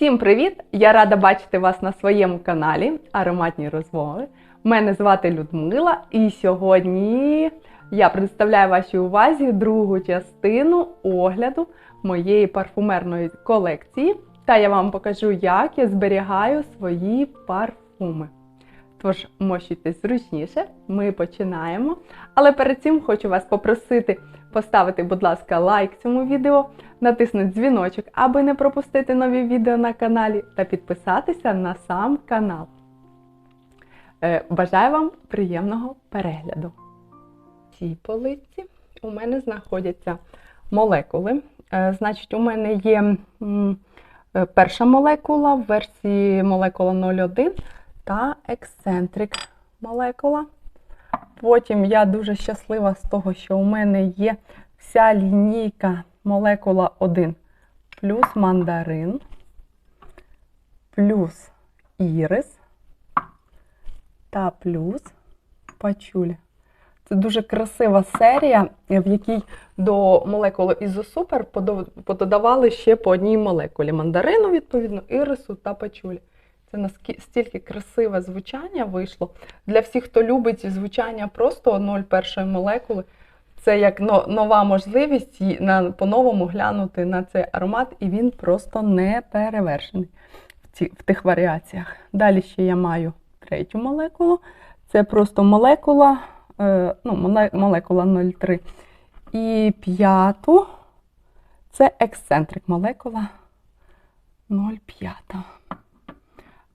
Всім привіт! Я рада бачити вас на своєму каналі Ароматні розмови. Мене звати Людмила, і сьогодні я представляю вашій увазі другу частину огляду моєї парфумерної колекції. Та я вам покажу, як я зберігаю свої парфуми. Тож, мощуйтесь зручніше, ми починаємо. Але перед цим хочу вас попросити поставити, будь ласка, лайк цьому відео, натиснути дзвіночок, аби не пропустити нові відео на каналі, та підписатися на сам канал. Е, Бажаю вам приємного перегляду. В цій полиці у мене знаходяться молекули. Е, Значить, у мене є е, перша молекула в версії молекула 01 та ексцентрик молекула. Потім я дуже щаслива з того, що у мене є вся лінійка молекула 1 плюс мандарин, плюс ірис та плюс пачуля. Це дуже красива серія, в якій до молекули ізосупер пододавали ще по одній молекулі мандарину, відповідно, ірису та пачулі. Це настільки красиве звучання вийшло. Для всіх, хто любить звучання просто 0,1 молекули, це як нова можливість по-новому глянути на цей аромат, і він просто не перевершений в тих варіаціях. Далі ще я маю третю молекулу. Це просто молекула, е, ну, молекула 0,3. І п'яту це ексцентрик молекула 0,5.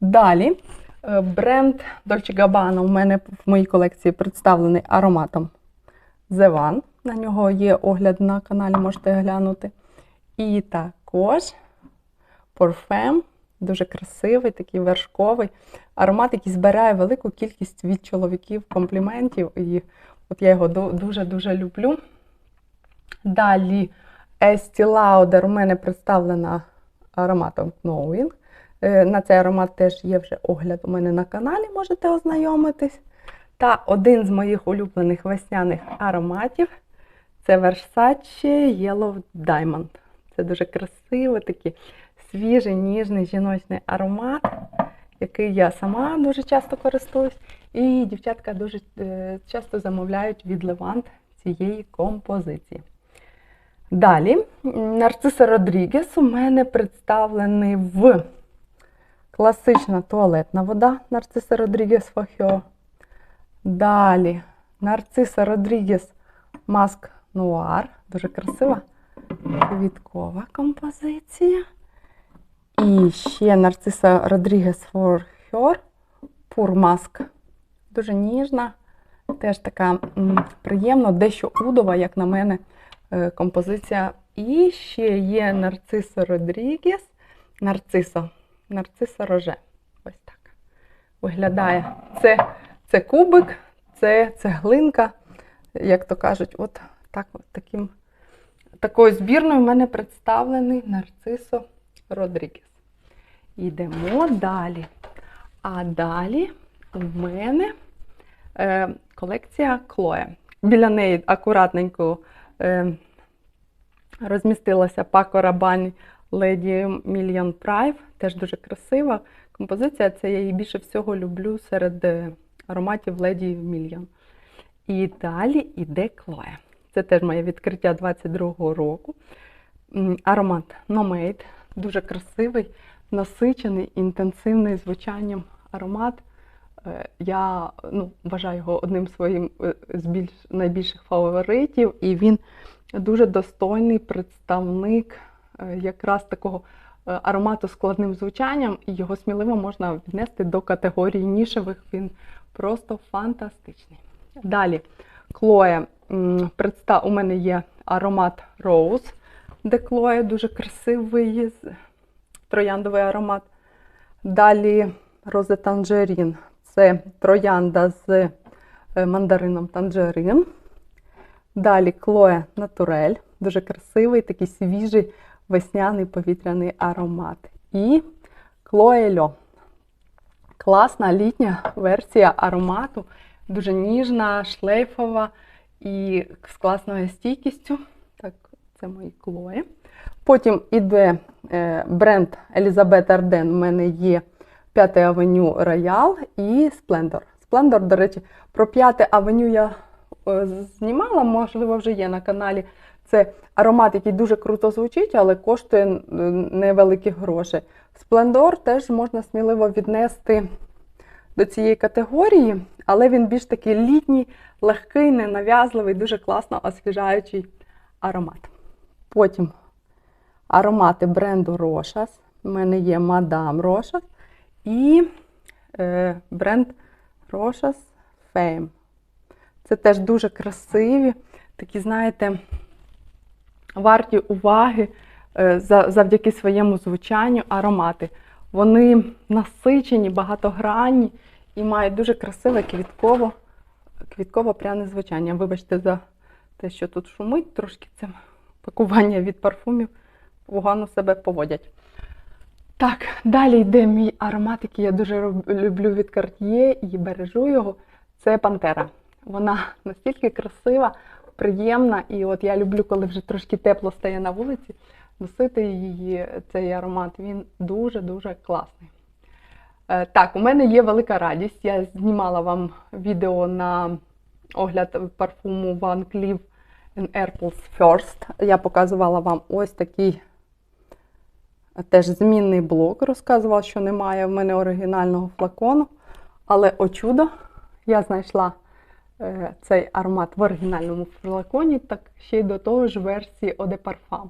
Далі е, бренд Dolce Gabbana у мене в моїй колекції представлений ароматом The One. На нього є огляд на каналі, можете глянути. І також Parfum, дуже красивий, такий вершковий аромат, який збирає велику кількість від чоловіків компліментів. І от я його дуже-дуже люблю. Далі Estee Lauder у мене представлена ароматом Knowing. На цей аромат теж є вже огляд у мене на каналі, можете ознайомитись. Та один з моїх улюблених весняних ароматів це Versace Yellow Diamond. Це дуже красивий, такий свіжий, ніжний жіночний аромат, який я сама дуже часто користуюсь. І дівчатка дуже часто замовляють від Левант цієї композиції. Далі, Нарциса Родрігес у мене представлений в Класична туалетна вода Нарциса Родрігес Фахьо. Далі Нарциса Родрігес Маск Нуар. Дуже красива квіткова композиція. І ще Нарциса Родрігес Форхьор Пур Маск. Дуже ніжна, теж така приємна, дещо удова, як на мене, композиція. І ще є Нарциса Родрігес. Нарцисо. Нарциса роже. Ось так. Виглядає. Це це кубик, це цеглинка, як то кажуть, от так, от таким, такою збірною в мене представлений Нарцисо Родрігес. Йдемо далі. А далі у мене е, колекція Клоя. Біля неї акуратненько е, розмістилася Пако Lady Million Prime, теж дуже красива композиція. Це я її більше всього люблю серед ароматів Lady Million. І далі йде Клоя. Це теж моє відкриття 22-го року. Аромат Nomade. Дуже красивий, насичений, інтенсивний звучанням аромат. Я ну, вважаю його одним своїм з більш, найбільших фаворитів, і він дуже достойний представник якраз такого аромату складним звучанням, і його сміливо можна віднести до категорії нішевих. Він просто фантастичний. Далі, Клоя. У мене є аромат Rose, де Клоя дуже красивий трояндовий аромат. Далі Розе Танжерін. Це троянда з мандарином танжерин. Далі Клоя Натурель. Дуже красивий, такий свіжий весняний повітряний аромат. І Клоельо. Класна літня версія аромату, дуже ніжна, шлейфова і з класною стійкістю. Так, це мої клої. Потім іде е, бренд Елізабет Арден. У мене є 5 авеню Роял і Splendor. Splendor, до речі, про 5 авеню я е, знімала, можливо, вже є на каналі. Це аромат, який дуже круто звучить, але коштує невеликі гроші. Splendor теж можна сміливо віднести до цієї категорії, але він більш такий літній, легкий, ненав'язливий, дуже класно освіжаючий аромат. Потім аромати бренду Rochas. У мене є Мадам Rochas і е, бренд Rochas Fame. Це теж дуже красиві, такі, знаєте, варті уваги е, завдяки своєму звучанню аромати. Вони насичені, багатогранні і мають дуже красиве квітково, квітково-пряне звучання. Вибачте за те, що тут шумить, трошки це пакування від парфумів погано себе поводять. Так, далі йде мій аромат, який я дуже люблю від Cartier і бережу його. Це Пантера. Вона настільки красива, приємна, і от я люблю, коли вже трошки тепло стає на вулиці, носити її, цей аромат. Він дуже-дуже класний. Е, Так, у мене є велика радість. Я знімала вам відео на огляд парфуму Van Cleef Airpulse First. Я показувала вам ось такий теж змінний блок. Розказувала, що немає в мене оригінального флакону. Але о чудо, я знайшла цей аромат в оригінальному флаконі, так ще й до того ж версії de Parfum.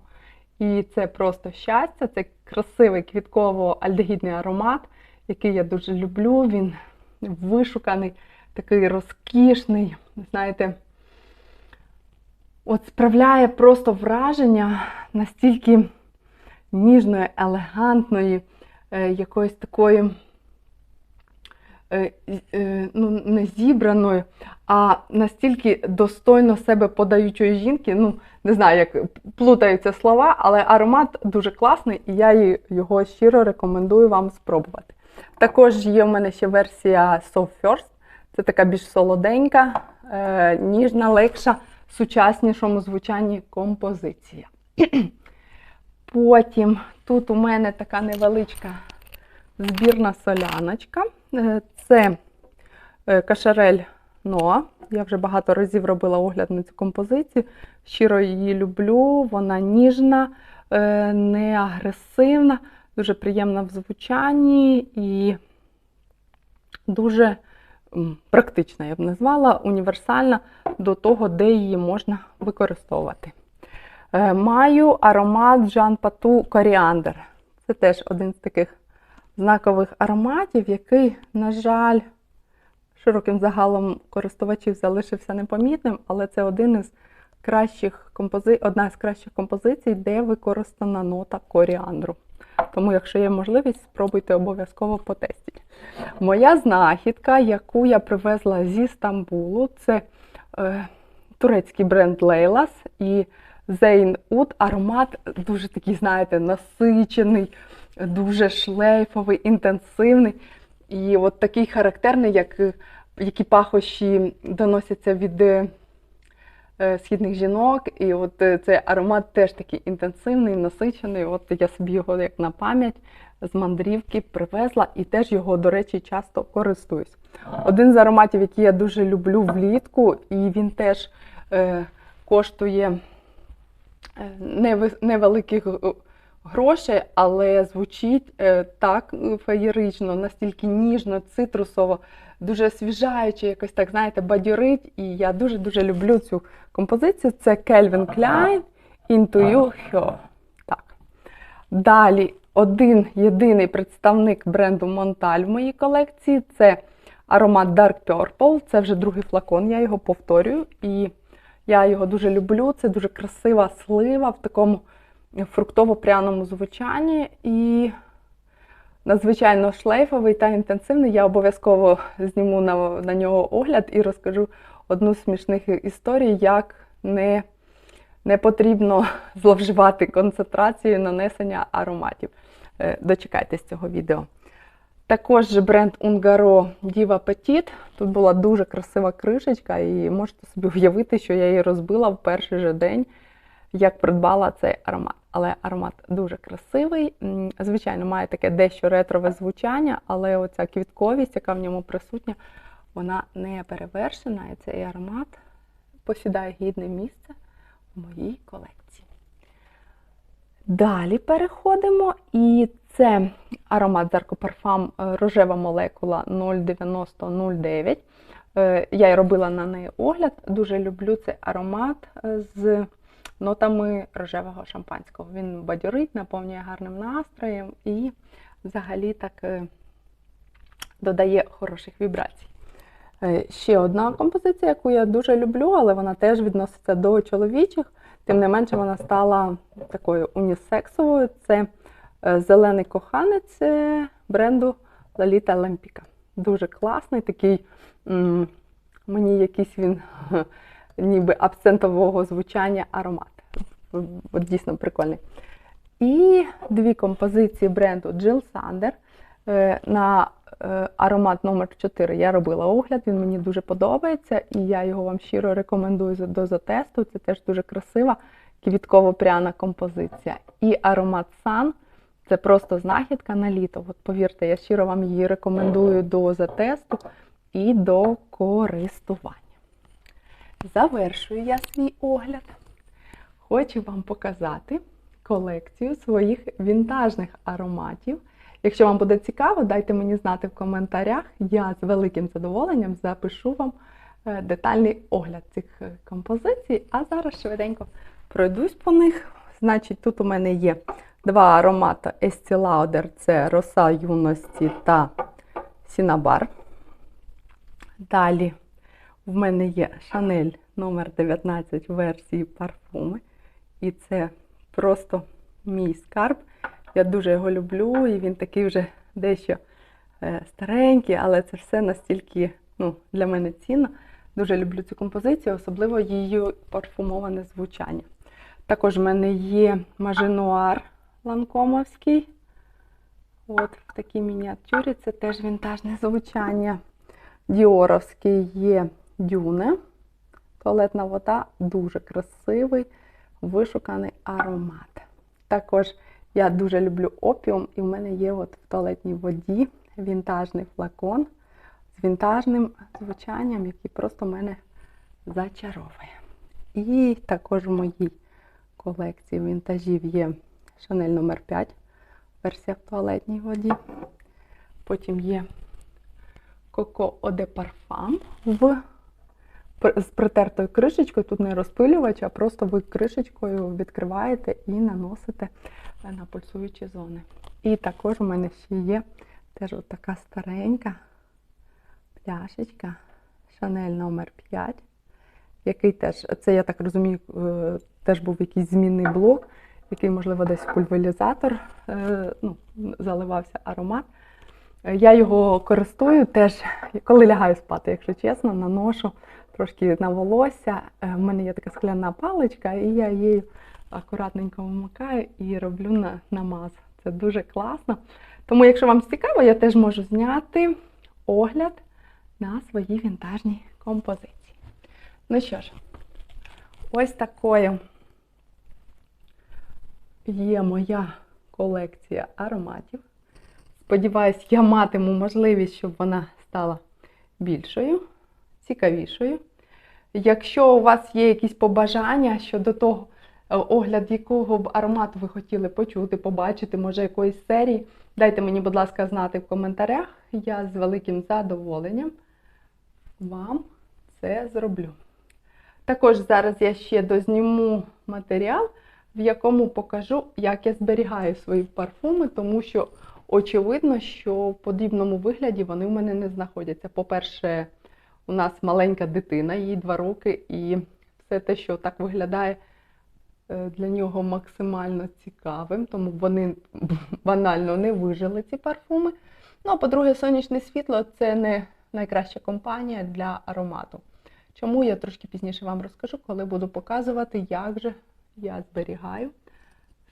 І це просто щастя, це красивий квітково-альдегідний аромат, який я дуже люблю. Він вишуканий, такий розкішний, знаєте, от справляє просто враження настільки ніжної, елегантної, е, якоїсь такої е, е, ну, не зібраної, а настільки достойно себе подаючої жінки. Ну, не знаю, як плутаються слова, але аромат дуже класний, і я його щиро рекомендую вам спробувати. Також є в мене ще версія Soft First. Це така більш солоденька, е, ніжна, легша, в сучаснішому звучанні композиція. Потім тут у мене така невеличка збірна соляночка. Е, Це е, кашарель Ноа. Я вже багато разів робила огляд на цю композицію. Щиро її люблю. Вона ніжна, е, не агресивна, дуже приємна в звучанні і дуже практична, я б назвала, універсальна до того, де її можна використовувати. Маю аромат Жан Пату Коріандр. Це теж один з таких знакових ароматів, який, на жаль, широким загалом користувачів залишився непомітним, але це один із кращих компози... одна з кращих композицій, де використана нота коріандру. Тому, якщо є можливість, спробуйте обов'язково потестити. Моя знахідка, яку я привезла зі Стамбулу, це е, турецький бренд Лейлас і Зейн Уд. Аромат дуже такий, знаєте, насичений, дуже шлейфовий, інтенсивний. І от такий характерний, як, які пахощі доносяться від е, східних жінок. І от е, цей аромат теж такий інтенсивний, насичений. От я собі його як на пам'ять з мандрівки привезла і теж його, до речі, часто користуюсь. Один з ароматів, який я дуже люблю влітку, і він теж е, коштує е, невеликих грошей, але звучить е, так феєрично, настільки ніжно, цитрусово, дуже освіжаюче, якось так, знаєте, бадьорить. І я дуже-дуже люблю цю композицію. Це Calvin Klein Into You Her. Так. Далі один єдиний представник бренду Монталь в моїй колекції це аромат Dark Purple. Це вже другий флакон, я його повторюю. І я його дуже люблю. Це дуже красива слива в такому фруктово-пряному звучанні. І надзвичайно шлейфовий та інтенсивний. Я обов'язково зніму на, на нього огляд і розкажу одну з смішних історій, як не, не потрібно зловживати концентрацією нанесення ароматів. Е, Дочекайтесь цього відео. Також бренд Ungaro Diva Petit. Тут була дуже красива кришечка, і можете собі уявити, що я її розбила в перший же день, як придбала цей аромат. Але аромат дуже красивий. Звичайно, має таке дещо ретрове звучання, але оця квітковість, яка в ньому присутня, вона не перевершена. І цей аромат посідає гідне місце в моїй колекції. Далі переходимо, і це аромат Zarco Parfum е, рожева молекула 09009. Е, Я й робила на неї огляд. Дуже люблю цей аромат е, з нотами рожевого шампанського. Він бадьорить, наповнює гарним настроєм і взагалі так е, додає хороших вібрацій. Е, Ще одна композиція, яку я дуже люблю, але вона теж відноситься до чоловічих. Тим не менше, вона стала такою унісексовою. Це е, зелений коханець бренду Лаліта Лемпіка. Дуже класний, такий мені якийсь він ніби абсентового звучання аромат. Дійсно прикольний. І дві композиції бренду Jill Sander. Е, На е, аромат номер 4 я робила огляд, він мені дуже подобається, і я його вам щиро рекомендую до затесту. Це теж дуже красива квітково-пряна композиція. І аромат Sun це просто знахідка на літо. От повірте, я щиро вам її рекомендую до затесту і до користування. Завершую я свій огляд. Хочу вам показати колекцію своїх вінтажних ароматів. Якщо вам буде цікаво, дайте мені знати в коментарях. Я з великим задоволенням запишу вам е, детальний огляд цих е, композицій. А зараз швиденько пройдусь по них. Значить, тут у мене є два аромати Estee Lauder – це роса юності та Сінабар. Далі в мене є Шанель номер 19 версії парфуми. І це просто мій скарб. Я дуже його люблю, і він такий вже дещо е, старенький, але це все настільки ну, для мене цінно. Дуже люблю цю композицію, особливо її парфумоване звучання. Також в мене є Маженуар ланкомовський. От в такій мініатюрі це теж вінтажне звучання. Діоровський є дюне. Туалетна вода дуже красивий, вишуканий аромат. Також я дуже люблю опіум, і в мене є от в туалетній воді вінтажний флакон з вінтажним звучанням, який просто мене зачаровує. І також в моїй колекції вінтажів є Шанель номер 5 версія в туалетній воді. Потім є Eau de Parfum в з притертою кришечкою. Тут не розпилювач, а просто ви кришечкою відкриваєте і наносите на пульсуючі зони. І також у мене ще є теж така старенька пляшечка Шанель номер 5 який теж, це я так розумію, е, теж був якийсь змінний блок, який, можливо, десь в е, ну, заливався аромат. Е, Я його користую теж, коли лягаю спати, якщо чесно, наношу трошки на волосся. Е, В мене є така скляна паличка, і я її акуратненько вмикаю і роблю на, намаз. Це дуже класно. Тому, якщо вам цікаво, я теж можу зняти огляд на свої вінтажні композиції. Ну що ж, ось такою є моя колекція ароматів. Сподіваюсь, я матиму можливість, щоб вона стала більшою, цікавішою. Якщо у вас є якісь побажання щодо того, е, огляд якого б аромату ви хотіли почути, побачити, може, якоїсь серії, дайте мені, будь ласка, знати в коментарях. Я з великим задоволенням вам це зроблю. Також зараз я ще дозніму матеріал, в якому покажу, як я зберігаю свої парфуми, тому що очевидно, що в подібному вигляді вони в мене не знаходяться. По-перше, у нас маленька дитина, їй два роки, і все те, що так виглядає е, для нього максимально цікавим, тому вони банально не вижили ці парфуми. Ну, а по-друге, сонячне світло це не найкраща компанія для аромату. Чому я трошки пізніше вам розкажу, коли буду показувати, як же я зберігаю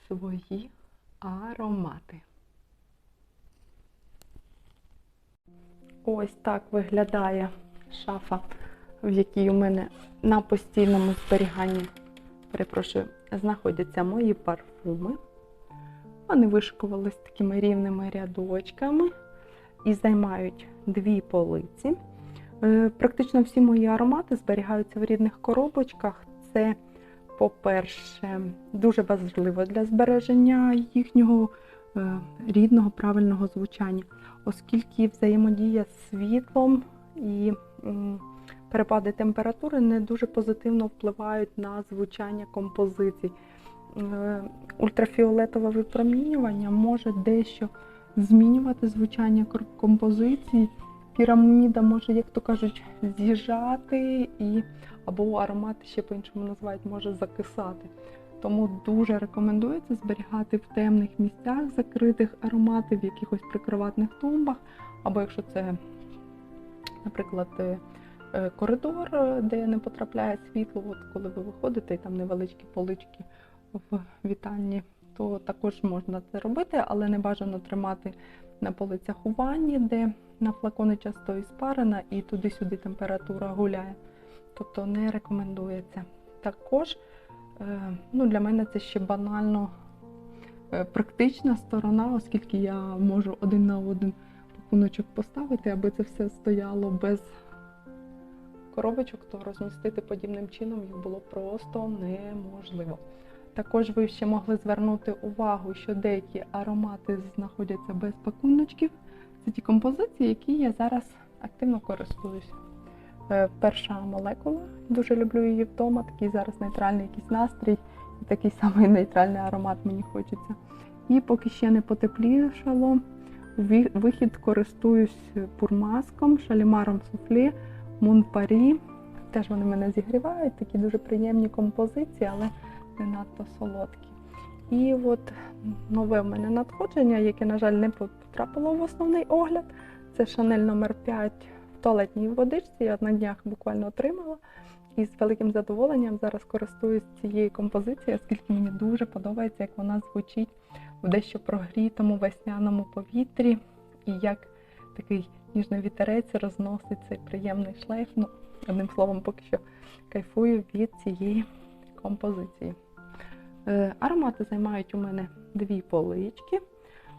свої аромати. Ось так виглядає шафа, в якій у мене на постійному зберіганні, перепрошую, знаходяться мої парфуми. Вони вишикувались такими рівними рядочками і займають дві полиці. Е, Практично всі мої аромати зберігаються в рідних коробочках. Це, по-перше, дуже важливо для збереження їхнього рідного правильного звучання, оскільки взаємодія з світлом і перепади температури не дуже позитивно впливають на звучання композицій. Е, Ультрафіолетове випромінювання може дещо змінювати звучання композицій. Піраміда може, як то кажуть, з'їжджати і або аромат ще по-іншому називають, може закисати. Тому дуже рекомендується зберігати в темних місцях закритих аромати, в якихось прикроватних тумбах, або якщо це, наприклад, е, е, коридор, е, де не потрапляє світло, от коли ви виходите, і там невеличкі полички в вітальні, то також можна це робити, але не бажано тримати на полицях у ванні, де на флакони часто іспарена і туди-сюди температура гуляє. Тобто не рекомендується. Також ну, для мене це ще банально е, практична сторона, оскільки я можу один на один пакуночок поставити, аби це все стояло без коробочок, то розмістити подібним чином їх було просто неможливо. Також ви ще могли звернути увагу, що деякі аромати знаходяться без пакуночків. Це ті композиції, які я зараз активно користуюся. Е, Перша молекула, дуже люблю її вдома. Такий зараз нейтральний якийсь настрій, і такий самий нейтральний аромат мені хочеться. І поки ще не потеплішало, вихід користуюсь пурмаском, шалімаром суфлі, мунпарі. Теж вони мене зігрівають, такі дуже приємні композиції, але не надто солодкі. І от нове в мене надходження, яке, на жаль, не потрапило в основний огляд. Це Шанель номер 5 в туалетній водичці. Я на днях буквально отримала. І з великим задоволенням зараз користуюсь цією композицією, оскільки мені дуже подобається, як вона звучить в дещо прогрітому весняному повітрі, і як такий ніжний вітерець розносить цей приємний шлейф. Ну, одним словом, поки що кайфую від цієї композиції. Е, Аромати займають у мене дві полички.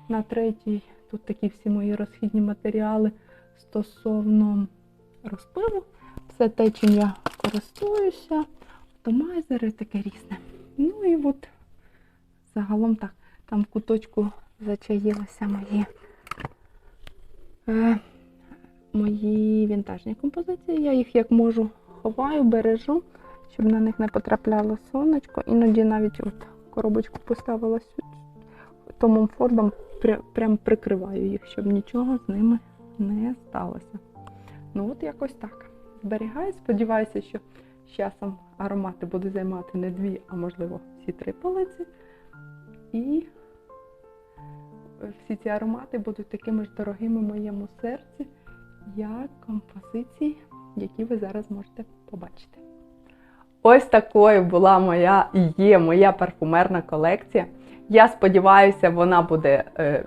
На третій тут такі всі мої розхідні матеріали стосовно розпилу. Все те, чим я користуюся, автомайзери, таке різне. Ну і от загалом так, там в куточку зачаїлися мої, е, мої вінтажні композиції. Я їх як можу ховаю, бережу, щоб на них не потрапляло сонечко. Іноді навіть от коробочку поставила сю- Томом Фордом, прям прикриваю їх, щоб нічого з ними не сталося. Ну от якось так. Зберігаю. Сподіваюся, що з часом аромати будуть займати не дві, а можливо всі три полиці. І всі ці аромати будуть такими ж дорогими моєму серці, як композиції, які ви зараз можете побачити. Ось такою була моя і є моя парфумерна колекція. Я сподіваюся, вона буде е,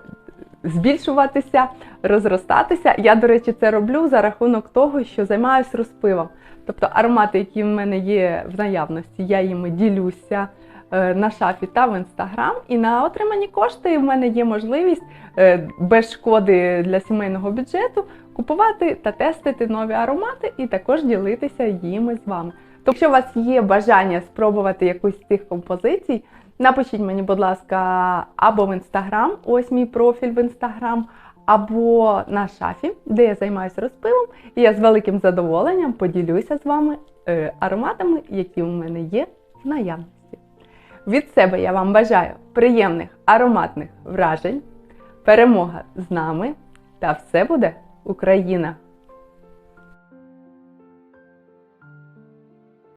збільшуватися, розростатися. Я, до речі, це роблю за рахунок того, що займаюся розпивом. Тобто аромати, які в мене є в наявності, я їми ділюся е, на шафі та в інстаграм. І на отримані кошти в мене є можливість е, без шкоди для сімейного бюджету купувати та тестити нові аромати і також ділитися їми з вами. Тобто, якщо у вас є бажання спробувати якусь з цих композицій, напишіть мені, будь ласка, або в інстаграм, ось мій профіль в інстаграм, або на шафі, де я займаюся розпилом, і я з великим задоволенням поділюся з вами е, ароматами, які у мене є в наявності. Від себе я вам бажаю приємних ароматних вражень, перемога з нами, та все буде Україна!